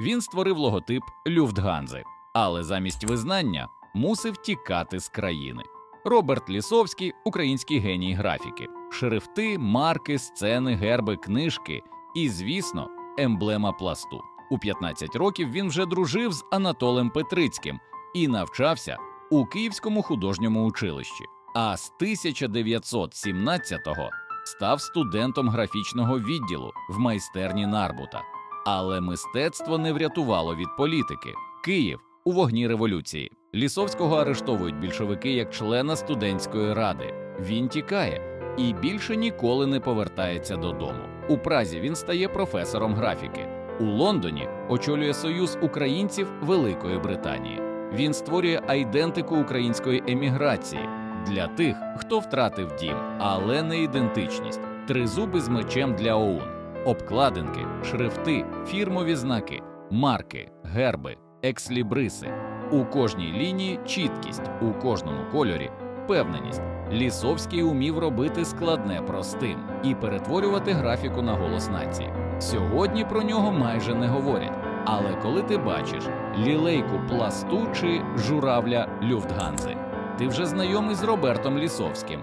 Він створив логотип Люфтганзи, але замість визнання мусив тікати з країни. Роберт Лісовський український геній графіки, шрифти, марки, сцени, герби, книжки і, звісно, емблема пласту. У 15 років він вже дружив з Анатолем Петрицьким і навчався у Київському художньому училищі. А з 1917-го став студентом графічного відділу в майстерні Нарбута. Але мистецтво не врятувало від політики. Київ у вогні революції. Лісовського арештовують більшовики як члена студентської ради. Він тікає і більше ніколи не повертається додому. У Празі він стає професором графіки. У Лондоні очолює союз українців Великої Британії. Він створює айдентику української еміграції для тих, хто втратив дім, але не ідентичність. Тризуби з мечем для ОУН, обкладинки, шрифти, фірмові знаки, марки, герби, екслібриси. У кожній лінії чіткість, у кожному кольорі впевненість. Лісовський умів робити складне простим і перетворювати графіку на голос нації. Сьогодні про нього майже не говорять. Але коли ти бачиш лілейку пласту чи журавля Люфтганзи, ти вже знайомий з Робертом Лісовським.